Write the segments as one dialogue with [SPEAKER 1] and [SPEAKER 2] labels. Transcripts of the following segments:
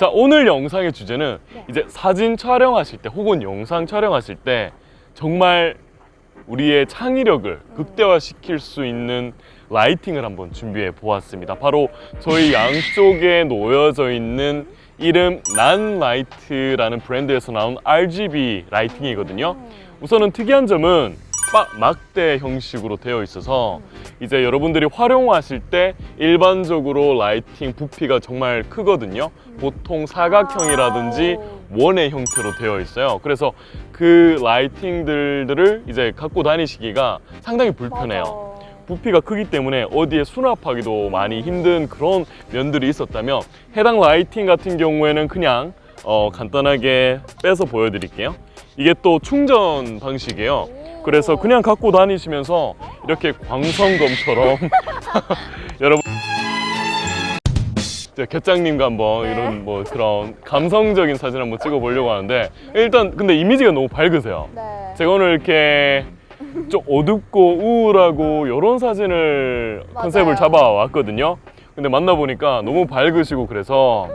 [SPEAKER 1] 자 오늘 영상의 주제는
[SPEAKER 2] 네.
[SPEAKER 1] 이제 사진 촬영하실 때 혹은 영상 촬영하실 때 정말 우리의 창의력을 극대화시킬 수 있는 라이팅을 한번 준비해 보았습니다. 바로 저희 양쪽에 놓여져 있는 이름 난라이트라는 브랜드에서 나온 RGB 라이팅이거든요. 우선은 특이한 점은 빡 막대 형식으로 되어 있어서 이제 여러분들이 활용하실 때 일반적으로 라이팅 부피가 정말 크거든요. 보통 사각형이라든지 원의 형태로 되어 있어요. 그래서 그 라이팅들을 이제 갖고 다니시기가 상당히 불편해요. 부피가 크기 때문에 어디에 수납하기도 많이 힘든 그런 면들이 있었다면 해당 라이팅 같은 경우에는 그냥 어, 간단하게 빼서 보여드릴게요. 이게 또 충전 방식이에요. 그래서 그냥 갖고 다니시면서 이렇게 광선검처럼 여러분 저 개짱님과 한번
[SPEAKER 2] 네.
[SPEAKER 1] 이런 뭐 그런 감성적인 사진 한번 찍어보려고 하는데 일단 근데 이미지가 너무 밝으세요.
[SPEAKER 2] 네.
[SPEAKER 1] 제가 오늘 이렇게 좀 어둡고 우울하고 이런 사진을
[SPEAKER 2] 맞아요.
[SPEAKER 1] 컨셉을 잡아왔거든요. 근데 만나보니까 너무 밝으시고 그래서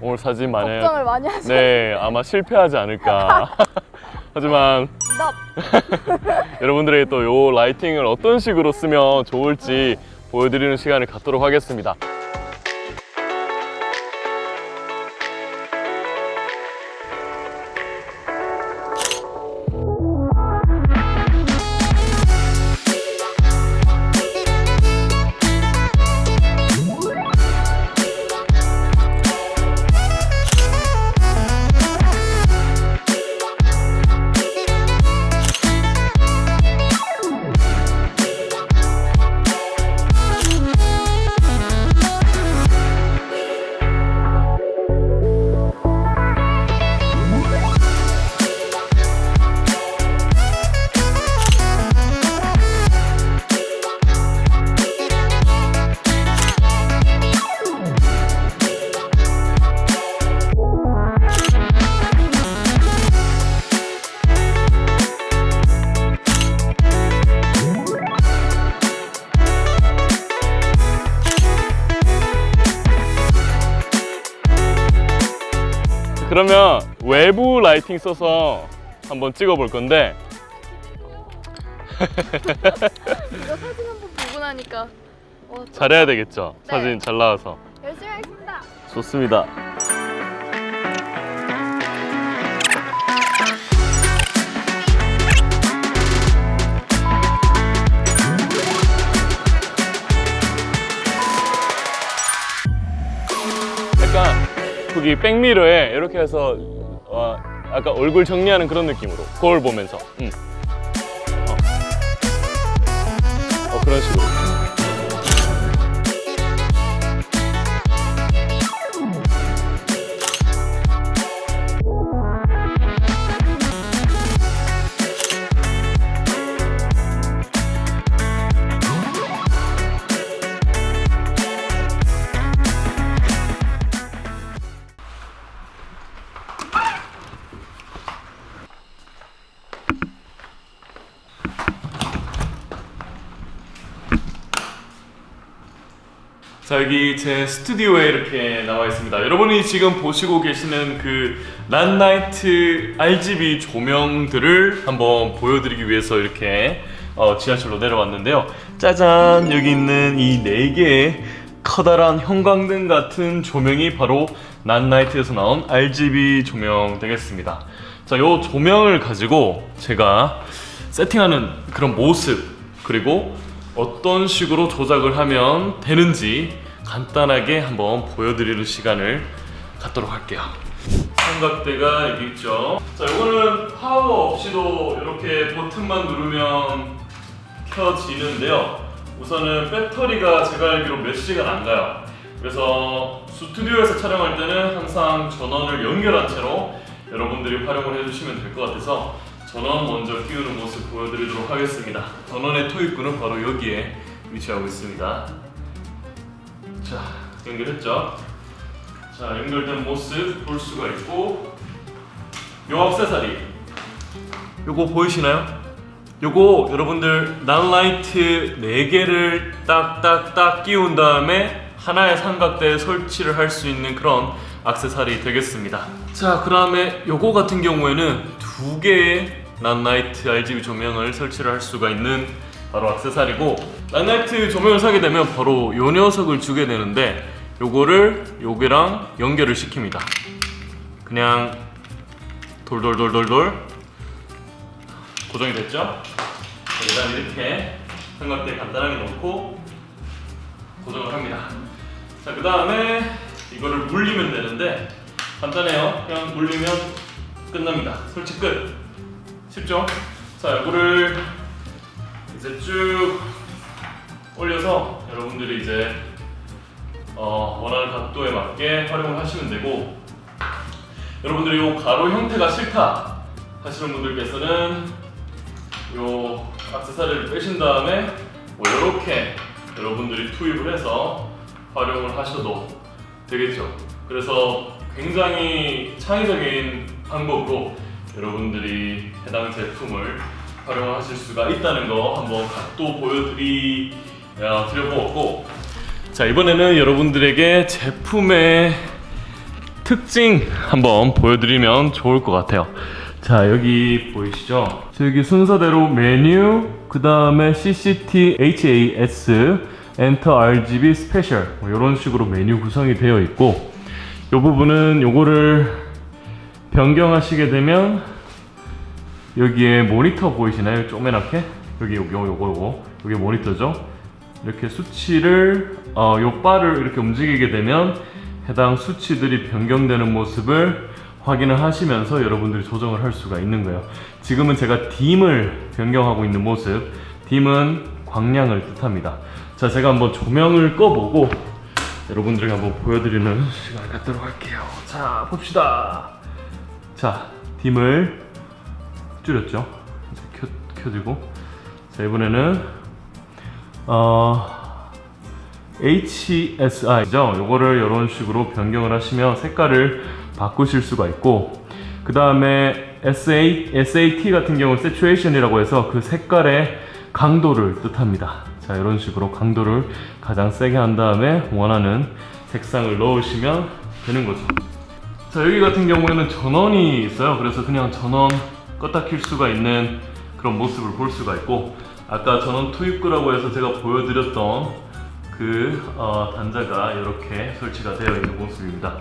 [SPEAKER 1] 오늘 사진 만약
[SPEAKER 2] 걱정을 많이 하셔.
[SPEAKER 1] 네 아마 실패하지 않을까. 하지만
[SPEAKER 2] 너
[SPEAKER 1] 여러분들에게 또 요 라이팅을 어떤 식으로 쓰면 좋을지 보여드리는 시간을 갖도록 하겠습니다. 그러면 외부 라이팅 써서 한번 찍어 볼 건데
[SPEAKER 2] 이거 사진 한 번 보고 나니까 어,
[SPEAKER 1] 잘해야 되겠죠?
[SPEAKER 2] 네.
[SPEAKER 1] 사진 잘 나와서
[SPEAKER 2] 열심히 하겠습니다.
[SPEAKER 1] 좋습니다. 거기 백미러에 이렇게 해서 어, 아까 얼굴 정리하는 그런 느낌으로 거울 보면서 음. 어. 어, 그런 식으로 자 여기 제 스튜디오에 이렇게 나와 있습니다. 여러분이 지금 보시고 계시는 그 란나이트 RGB 조명들을 한번 보여드리기 위해서 이렇게 어, 지하철로 내려왔는데요. 짜잔 여기 있는 이 네 개의 커다란 형광등 같은 조명이 바로 난나이트에서 나온 RGB 조명 되겠습니다. 자, 요 조명을 가지고 제가 세팅하는 그런 모습 그리고 어떤 식으로 조작을 하면 되는지 간단하게 한번 보여드리는 시간을 갖도록 할게요. 삼각대가 여기 있죠. 자, 이거는 파워 없이도 이렇게 버튼만 누르면 켜지는데요. 우선은 배터리가 제가 알기로 몇 시간 안 가요. 그래서 스튜디오에서 촬영할 때는 항상 전원을 연결한 채로 여러분들이 활용을 해주시면 될 것 같아서 전원 먼저 끼우는 모습 보여드리도록 하겠습니다. 전원의 토입구는 바로 여기에 위치하고 있습니다. 자, 연결했죠? 자, 연결된 모습 볼 수가 있고 요 액세서리 요거 보이시나요? 요거 여러분들 난라이트 4개를 딱딱딱 끼운 다음에 하나의 삼각대에 설치를 할 수 있는 그런 악세사리 되겠습니다. 자, 그 다음에 요거 같은 경우에는 두 개의 란라이트 RGB 조명을 설치를 할 수가 있는 바로 악세사리고 란라이트 조명을 사게 되면 바로 요 녀석을 주게 되는데 요거를 요게랑 연결을 시킵니다. 그냥 돌돌돌돌돌 고정이 됐죠? 일단 이렇게 삼각대 간단하게 넣고 고정을 합니다. 자, 그 다음에 이거를 물리면 되는데 간단해요. 그냥 물리면 끝납니다. 설치 끝. 쉽죠? 자, 이거를 이제 쭉 올려서 여러분들이 이제 어, 원하는 각도에 맞게 활용을 하시면 되고 여러분들이 이 가로 형태가 싫다 하시는 분들께서는 요 악세사리를 빼신 다음에 뭐 이렇게 여러분들이 투입을 해서 활용을 하셔도 되겠죠. 그래서 굉장히 창의적인 방법으로 여러분들이 해당 제품을 활용하실 수가 있다는 거 한번 각도 보여드리 야, 드려보았고 자 이번에는 여러분들에게 제품의 특징 한번 보여드리면 좋을 것 같아요. 자 여기 보이시죠? 자, 여기 순서대로 메뉴, 그 다음에 CCT, HAS, Enter RGB 스페셜 뭐 이런 식으로 메뉴 구성이 되어 있고 이 부분은 요거를 변경하시게 되면 여기에 모니터 보이시나요? 쪼매나게 여기 요거 요거 요거 여기 모니터죠? 이렇게 수치를 어, 요 바를 이렇게 움직이게 되면 해당 수치들이 변경되는 모습을 확인을 하시면서 여러분들이 조정을 할 수가 있는 거예요. 지금은 제가 딤을 변경하고 있는 모습. 딤은 광량을 뜻합니다. 자, 제가 한번 조명을 꺼보고 여러분들에게 한번 보여드리는 시간을 갖도록 할게요. 자, 봅시다. 자, 딤을 줄였죠. 이제 켜, 켜지고. 자, 이번에는 어, HSI죠. 요거를 이런 식으로 변경을 하시면 색깔을 바꾸실 수가 있고 그 다음에 SA, SAT 같은 경우는 Saturation이라고 해서 그 색깔의 강도를 뜻합니다. 자 이런 식으로 강도를 가장 세게 한 다음에 원하는 색상을 넣으시면 되는 거죠. 자 여기 같은 경우에는 전원이 있어요. 그래서 그냥 전원 껐다 킬 수가 있는 그런 모습을 볼 수가 있고 아까 전원 투입구라고 해서 제가 보여드렸던 그 어, 단자가 이렇게 설치가 되어 있는 모습입니다.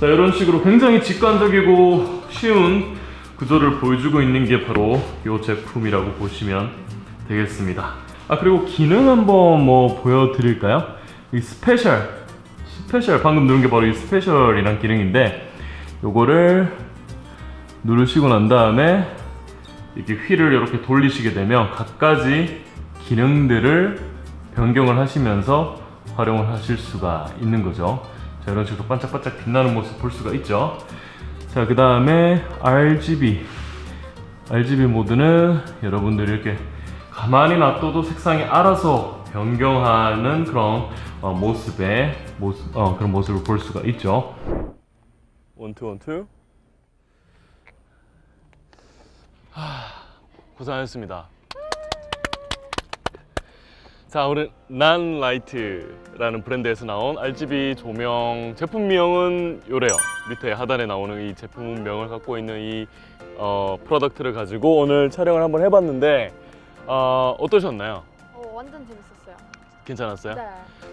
[SPEAKER 1] 자 이런 식으로 굉장히 직관적이고 쉬운 구조를 보여주고 있는 게 바로 이 제품이라고 보시면 되겠습니다. 아 그리고 기능 한번 뭐 보여드릴까요? 이 스페셜 스페셜 방금 누른 게 바로 이 스페셜이란 기능인데 요거를 누르시고 난 다음에 이렇게 휠을 이렇게 돌리시게 되면 각가지 기능들을 변경을 하시면서 활용을 하실 수가 있는 거죠. 자, 이런 식으로 반짝반짝 빛나는 모습 볼 수가 있죠. 자, 그 다음에 RGB. RGB 모드는 여러분들이 이렇게 가만히 놔둬도 색상이 알아서 변경하는 그런 어, 모습의 모습, 어, 그런 모습을 볼 수가 있죠. 원투 원투. 고생하셨습니다. 자, 오늘 난 라이트라는 브랜드에서 나온 RGB 조명 제품 명은 요래요. 밑에 하단에 나오는 이 제품 명을 갖고 있는 이 어, 프로덕트를 가지고 오늘 촬영을 한번 해봤는데 어, 어떠셨나요?
[SPEAKER 2] 어, 완전 재밌었어요.
[SPEAKER 1] 괜찮았어요?
[SPEAKER 2] 네.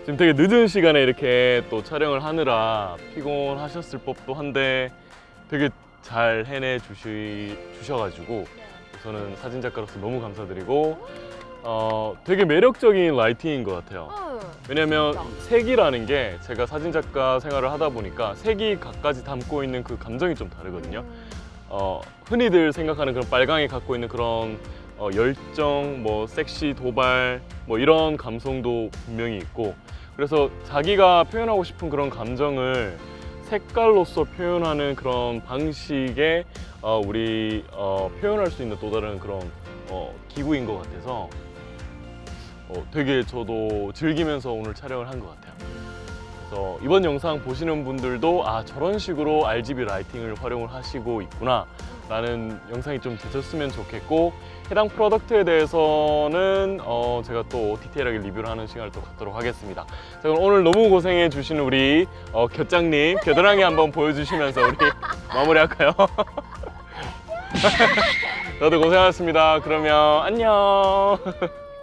[SPEAKER 1] 지금 되게 늦은 시간에 이렇게 또 촬영을 하느라 피곤하셨을 법도 한데 되게 잘 해내 주시, 주셔가지고
[SPEAKER 2] 네.
[SPEAKER 1] 저는 사진 작가로서 너무 감사드리고 어, 되게 매력적인 라이팅인 것 같아요.
[SPEAKER 2] 어,
[SPEAKER 1] 왜냐면
[SPEAKER 2] 진짜.
[SPEAKER 1] 색이라는 게 제가 사진 작가 생활을 하다 보니까 색이 각가지 담고 있는 그 감정이 좀 다르거든요.
[SPEAKER 2] 음,
[SPEAKER 1] 어, 흔히들 생각하는 그런 빨강이 갖고 있는 그런 어, 열정, 뭐 섹시, 도발, 뭐 이런 감성도 분명히 있고 그래서 자기가 표현하고 싶은 그런 감정을 색깔로서 표현하는 그런 방식에 어, 우리 어, 표현할 수 있는 또 다른 그런 어, 기구인 것 같아서 어, 되게 저도 즐기면서 오늘 촬영을 한 것 같아요. 그래서 이번 영상 보시는 분들도 아 저런 식으로 RGB 라이팅을 활용을 하시고 있구나 라는 영상이 좀 되셨으면 좋겠고 해당 프로덕트에 대해서는 어, 제가 또 디테일하게 리뷰를 하는 시간을 또 갖도록 하겠습니다. 자, 그럼 오늘 너무 고생해 주신 우리 어, 곁장님 겨드랑이 한번 보여주시면서 우리 마무리할까요? 다들 고생하셨습니다. 그러면 안녕.